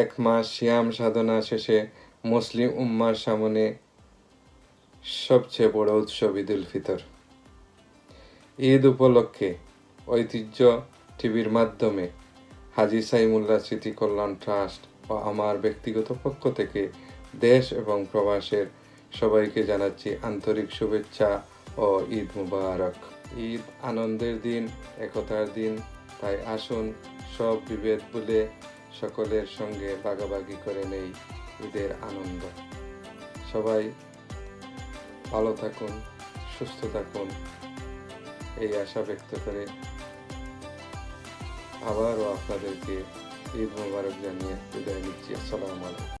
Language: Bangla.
এক মাস শিয়াম সাধনা শেষে মুসলিম উম্মার সামনে সবচেয়ে বড় উৎসব ঈদ উল ফিতর। ঈদ উপলক্ষে ঐতিহ্য টিভির মাধ্যমে হাজি সাইমুল্লাহ স্মৃতি কল্যাণ ট্রাস্ট ও আমার ব্যক্তিগত পক্ষ থেকে দেশ এবং প্রবাসের সবাইকে জানাচ্ছি আন্তরিক শুভেচ্ছা ও ঈদ মুবারক। ঈদ আনন্দের দিন, একতার দিন, তাই আসুন সব বিভেদ ভুলে সকলের সঙ্গে ভাগাভাগি করে নেই ঈদের আনন্দ। সবাই ভালো থাকুন, সুস্থ থাকুন, এই আশা ব্যক্ত করে আবারও আপনাদেরকে ঈদ মোবারক জানিয়ে বিদায় নিচ্ছি। আসসালামু আলাইকুম।